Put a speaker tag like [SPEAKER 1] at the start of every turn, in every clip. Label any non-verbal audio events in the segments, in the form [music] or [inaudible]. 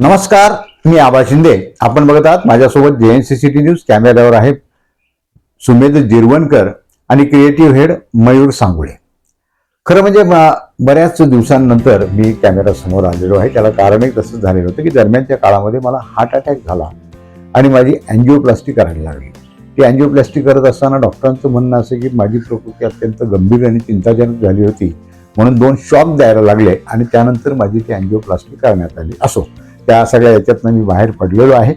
[SPEAKER 1] नमस्कार मी आबा शिंदे. आपण बघत आहात माझ्यासोबत जे N C C T news कॅमेऱ्यावर आहे सुमेध जिरवणकर आणि क्रिएटिव्ह हेड मयूर सांगुळे. खरं म्हणजे बऱ्याच दिवसांनंतर मी कॅमेरासमोर आलेलो आहे. त्याला कारण एक तसंच झालेलं होतं की दरम्यानच्या काळामध्ये मला हार्ट अटॅक झाला आणि माझी अँजिओप्लास्टी करायला लागली. ती अँजिओप्लास्टी करत असताना डॉक्टरांचं म्हणणं असं की माझी प्रकृती अत्यंत गंभीर आणि चिंताजनक झाली होती म्हणून दोन शॉक द्यायला लागले आणि त्यानंतर माझी ती अँजिओप्लास्टी करण्यात आली. असो त्या सगळ्या याच्यातनं मी बाहेर पडलेलो आहे.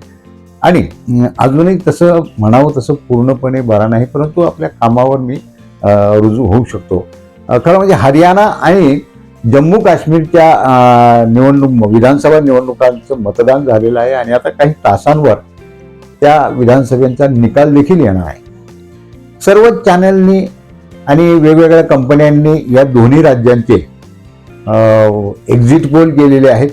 [SPEAKER 1] आणि अजूनही तसं म्हणावं तसं पूर्णपणे बरा नाही परंतु आपल्या कामावर मी रुजू होऊ शकतो. खरं म्हणजे हरियाणा आणि जम्मू काश्मीरच्या निवडणूक विधानसभा निवडणुकांचं मतदान झालेलं आहे आणि आता काही तासांवर त्या विधानसभेचा निकाल देखील येणार आहे. सर्वच चॅनलनी आणि वेगवेगळ्या कंपन्यांनी या दोन्ही राज्यांचे एक्झिट पोल केलेले आहेत.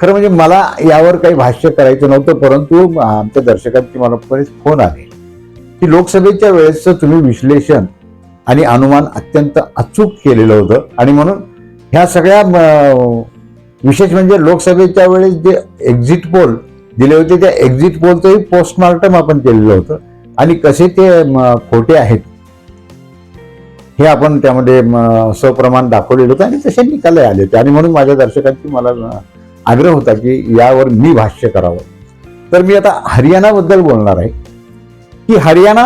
[SPEAKER 1] खरं म्हणजे मला यावर काही भाष्य करायचं नव्हतं परंतु आमच्या दर्शकांची मला बरेच फोन आले. की लोकसभेच्या वेळेसचं तुम्ही विश्लेषण आणि अनुमान अत्यंत अचूक केलेलं होतं. आणि म्हणून ह्या सगळ्या म, विशेष म्हणजे लोकसभेच्या वेळेस जे एक्झिट पोल दिले होते त्या एक्झिट पोलचंही पोस्टमार्टम आपण केलेलं होतं. आणि कसे ते खोटे आहेत हे आपण त्यामध्ये सप्रमाण दाखवलेलं होतं आणि तसे निकाल आले होते. आणि म्हणून माझ्या दर्शकांची मला आग्रह होता की यावर मी भाष्य करावं. तर मी आता हरियाणाबद्दल बोलणार आहे. की हरियाणा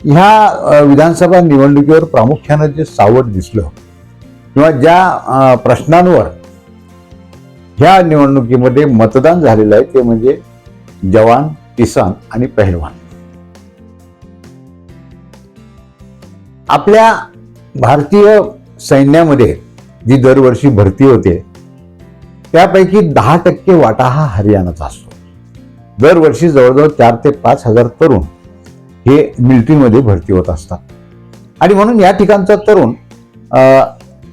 [SPEAKER 1] ह्या विधानसभा निवडणुकीवर प्रामुख्यानं जे सावट दिसलं किंवा ज्या प्रश्नांवर ह्या निवडणुकीमध्ये मतदान झालेलं आहे ते म्हणजे जवान किसान आणि पहलवान. आपल्या भारतीय सैन्यामध्ये जी दरवर्षी भरती होते त्यापैकी दहा टक्के वाटा हा हरियाणाचा असतो. दरवर्षी जवळजवळ चार ते पाच हजार तरुण हे मिलिटरीमध्ये भरती होत असतात. आणि म्हणून या ठिकाणचा तरुण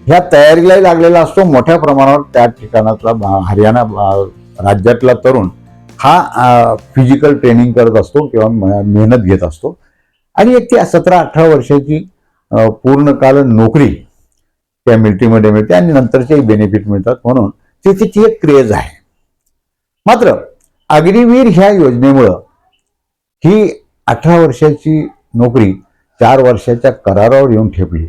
[SPEAKER 1] ह्या तयारीला लागलेला असतो. मोठ्या प्रमाणावर त्या ठिकाणातला भा- हरियाणा राज्यातला तरुण हा फिजिकल ट्रेनिंग करत असतो किंवा मेहनत घेत असतो. आणि एक ती सतरा अठरा वर्षाची पूर्णकाल नोकरी त्या मिलिटरीमध्ये मिळते आणि नंतरचेही बेनिफिट मिळतात. म्हणून ती एक क्रेज आहे. मात्र अग्निवीर ह्या योजनेमुळं ही अठरा वर्षाची नोकरी चार वर्षाच्या करारावर येऊन ठेपली.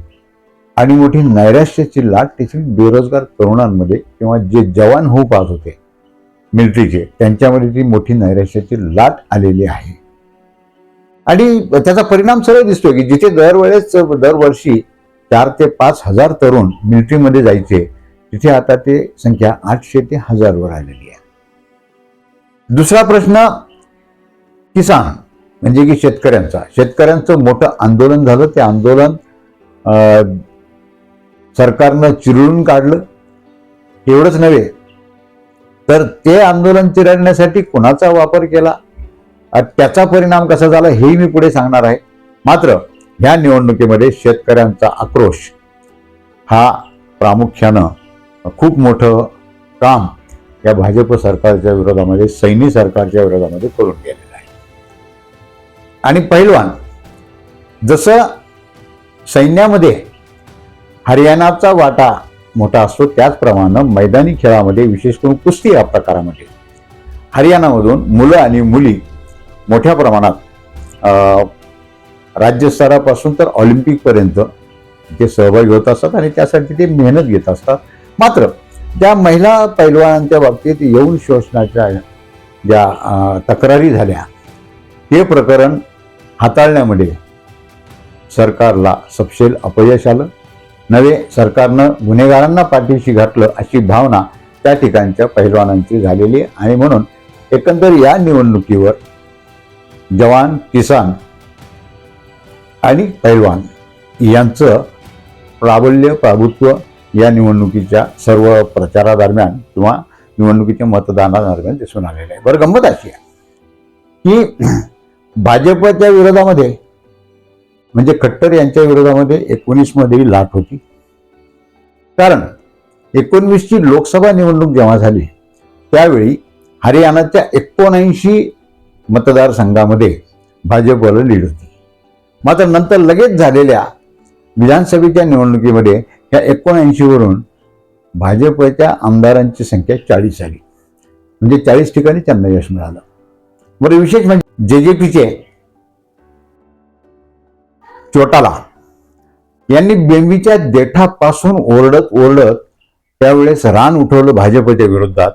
[SPEAKER 1] आणि मोठी नैराश्याची लाट तिची बेरोजगार तरुणांमध्ये किंवा जे जवान होऊ पाहत होते मिलिटरीचे त्यांच्यामध्ये ती मोठी नैराश्याची लाट आलेली आहे. आणि त्याचा परिणाम सरळ दिसतोय की जिथे दरवेळेस दरवर्षी चार ते पाच हजार तरुण मिलिटरीमध्ये जायचे तिथे आता ते संख्या आठशे ते हजारवर आलेली आहे. दुसरा प्रश्न किसान म्हणजे की शेतकऱ्यांचा. शेतकऱ्यांचं मोठं आंदोलन झालं. ते आंदोलन अं, सरकारनं चिरळून काढलं. एवढंच नव्हे तर ते आंदोलन चिरडण्यासाठी कुणाचा वापर केला? त्याचा परिणाम कसा झाला हेही मी पुढे सांगणार आहे. मात्र ह्या निवडणुकीमध्ये शेतकऱ्यांचा आक्रोश हा प्रामुख्यानं खूप मोठं काम या भाजप सरकारच्या विरोधामध्ये सैनी सरकारच्या विरोधामध्ये करून गेलेलं आहे. आणि पहिलवान जसं सैन्यामध्ये हरियाणाचा वाटा मोठा असतो त्याचप्रमाणे मैदानी खेळामध्ये विशेष करून कुस्ती या प्रकारामध्ये हरियाणामधून मुलं आणि मुली मोठ्या प्रमाणात राज्यस्तरापासून तर ऑलिम्पिकपर्यंत ते सहभागी होत असतात आणि त्यासाठी ते मेहनत घेत असतात. मात्र त्या महिला पैलवानांच्या बाबतीत यौन शोषणाच्या ज्या तक्रारी झाल्या हे प्रकरण हाताळण्यामध्ये सरकारला सपशेल अपयश आलं. नवे सरकारनं गुन्हेगारांना पाठीशी घातलं अशी भावना त्या ठिकाणच्या पैलवानांची झालेली आहे. आणि म्हणून एकंदर या निवडणुकीवर जवान किसान आणि पैलवान यांचं प्राबल्य प्रभुत्व या निवडणुकीच्या सर्व प्रचारादरम्यान किंवा निवडणुकीच्या मतदानादरम्यान दिसून आलेलं आहे. बरं गंमत अशी आहे की [clears throat] भाजपच्या विरोधामध्ये म्हणजे खट्टर यांच्या विरोधामध्ये एकोणीसमध्ये लाट होती. कारण एकोणवीसची लोकसभा निवडणूक जेव्हा झाली त्यावेळी हरियाणाच्या एकोणऐंशी मतदारसंघामध्ये भाजपला लीड होती. मात्र नंतर लगेच झालेल्या विधानसभेच्या निवडणुकीमध्ये या एकोणऐंशीवरून भाजपच्या आमदारांची संख्या चाळीस आली म्हणजे चाळीस ठिकाणी त्यांना यश मिळालं. बरं विशेष म्हणजे जे जे पीचे चोटाला यांनी बेंबीच्या देठापासून ओरडत ओरडत त्यावेळेस रान उठवलं भाजपच्या विरोधात.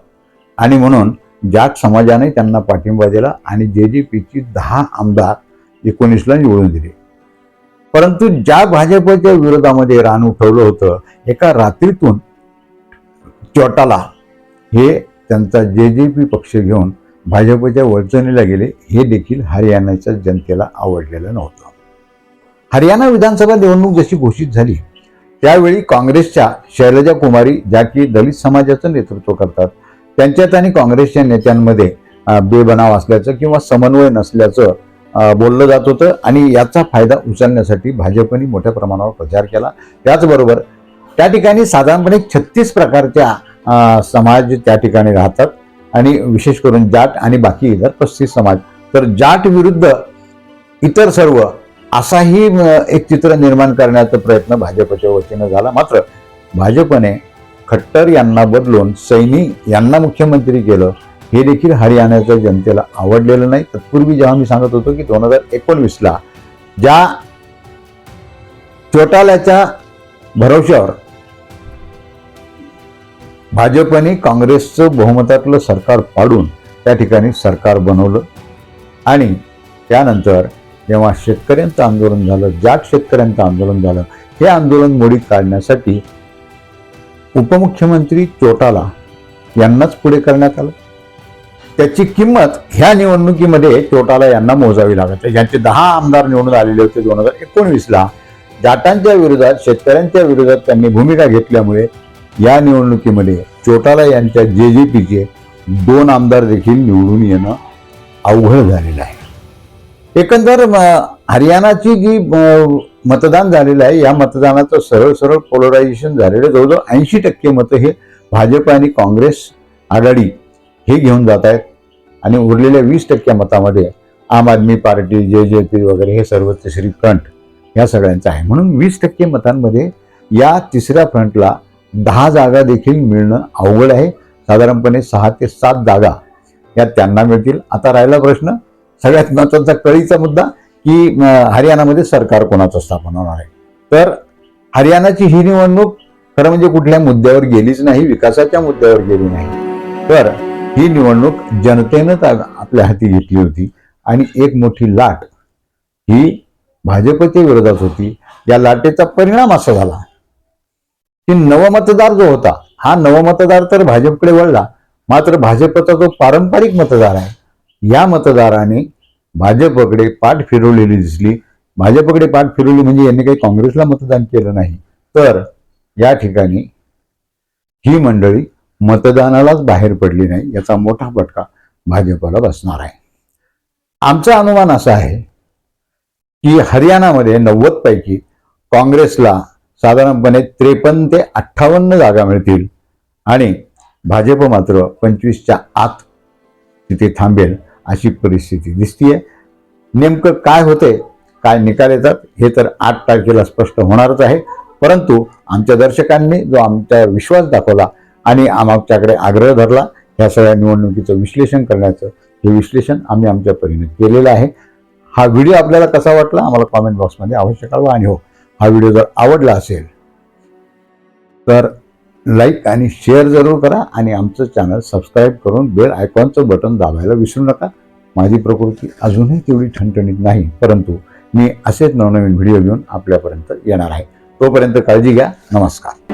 [SPEAKER 1] आणि म्हणून जाट समाजाने त्यांना पाठिंबा दिला आणि जे जे पीची दहा आमदार एकोणीसला निवडून दिले. परंतु ज्या भाजपच्या विरोधामध्ये रान उठवलं होतं एका रात्रीतून चोटाला हे त्यांचा जे जे पी पक्ष घेऊन भाजपच्या वळचणीला गेले हे देखील हरियाणाच्या जनतेला आवडलेलं नव्हतं. हरियाणा विधानसभा निवडणूक जशी घोषित झाली त्यावेळी काँग्रेसच्या शैलजा कुमारी ज्या की दलित समाजाचं नेतृत्व करतात त्यांच्यात आणि काँग्रेसच्या नेत्यांमध्ये बेबनाव असल्याचं किंवा समन्वय नसल्याचं बोललं जात होतं आणि याचा फायदा उचलण्यासाठी भाजपने मोठ्या प्रमाणावर प्रचार केला. त्याचबरोबर त्या ठिकाणी साधारणपणे छत्तीस प्रकारच्या समाज त्या ठिकाणी राहतात आणि विशेष करून जाट आणि बाकी इतर पस्तीस समाज. तर जाट विरुद्ध इतर सर्व असाही एक चित्र निर्माण करण्याचा प्रयत्न भाजपच्या वतीनं झाला. मात्र भाजपने खट्टर यांना बदलून सैनी यांना मुख्यमंत्री केलं. हे देखील हरियाणाच्या जनतेला आवडलेलं नाही. तत्पूर्वी जेव्हा मी सांगत होतो की दोन हजार एकोणवीसला ज्या चोटाल्याच्या भरोश्यावर भाजपने काँग्रेसचं बहुमतातलं सरकार पाडून त्या ठिकाणी सरकार बनवलं आणि त्यानंतर जेव्हा शेतकऱ्यांचं आंदोलन झालं ज्या शेतकऱ्यांचं आंदोलन झालं हे आंदोलन मोडीत काढण्यासाठी उपमुख्यमंत्री चोटाला यांनाच पुढे करण्यात आलं. त्याची किंमत ह्या निवडणुकीमध्ये चोटाला यांना मोजावी लागत आहे ज्यांचे दहा आमदार निवडून आलेले होते दोन हजार एकोणवीसला जाटांच्या विरोधात शेतकऱ्यांच्या विरोधात त्यांनी भूमिका घेतल्यामुळे या निवडणुकीमध्ये चोटाला यांच्या जे जे पीचे दोन आमदार देखील निवडून येणं अवघड झालेलं आहे एकंदर हरियाणाची जी म, मतदान झालेलं आहे या मतदानाचं सरळ सरळ पोलरायझेशन झालेलं आहे. जवळजवळ ऐंशी टक्के मतं हे भाजप आणि काँग्रेस आघाडी हे घेऊन जात आहेत. आणि उरलेल्या वीस टक्के मतामध्ये आम आदमी पार्टी जे जे पी वगैरे हे सर्व तिसरी फ्रंट या सगळ्यांचं आहे. म्हणून वीस टक्के मतांमध्ये या तिसऱ्या फ्रंटला दहा जागा देखील मिळणं अवघड आहे. साधारणपणे सहा ते सात जागा या त्यांना मिळतील. आता राहिला प्रश्न सगळ्यात महत्त्वाचा कळीचा मुद्दा की हरियाणामध्ये सरकार कोणाचं स्थापन होणार आहे? तर हरियाणाची ही निवडणूक खरं म्हणजे कुठल्या मुद्द्यावर गेलीच नाही विकासाच्या मुद्द्यावर गेली नाही. तर ही निवडणूक जनतेनं आपल्या हाती घेतली होती. आणि एक मोठी लाट ही भाजपच्या विरोधात होती. या लाटेचा परिणाम असा झाला की नवमतदार जो होता हा नवमतदार तर भाजपकडे वळला. मात्र भाजपचा जो पारंपरिक मतदार आहे या मतदाराने भाजपकडे पाठ फिरवलेली दिसली. भाजपकडे पाठ फिरवली म्हणजे यांनी काही काँग्रेसला मतदान केलं नाही. तर या ठिकाणी ही मंडळी मतदानालाच बाहेर पडली नाही याचा मोठा फटका भाजपला बसणार आहे. आमचा अनुमान असा आहे की हरियाणामध्ये नव्वद पैकी काँग्रेसला साधारणपणे त्रेपन्न ते अठ्ठावन्न जागा मिळतील आणि भाजप मात्र पंचवीसच्या आत तिथे थांबेल अशी परिस्थिती दिसतीये. नेमकं काय होते काय निकाल येतात हे तर आठ तारखेला स्पष्ट होणारच आहे. परंतु आमच्या दर्शकांनी जो आमचा विश्वास दाखवला आणि आमच्याकडे आग्रह धरला. ह्या सगळ्या निवडणुकीचं विश्लेषण करण्याचं हे विश्लेषण आम्ही आमच्या परीने केलेलं आहे. हा व्हिडिओ आपल्याला कसा वाटला आम्हाला कॉमेंट बॉक्समध्ये अवश्य कळवा आणि हो हा व्हिडिओ जर आवडला असेल तर लाईक आणि शेअर जरूर करा आणि आमचं चॅनल सबस्क्राईब करून बेल आयकॉनचं बटन दाबायला विसरू नका. माझी प्रकृती अजूनही तेवढी ठणठणीत नाही परंतु मी असेच नवनवीन व्हिडिओ घेऊन आपल्यापर्यंत येणार आहे. तोपर्यंत काळजी घ्या. नमस्कार.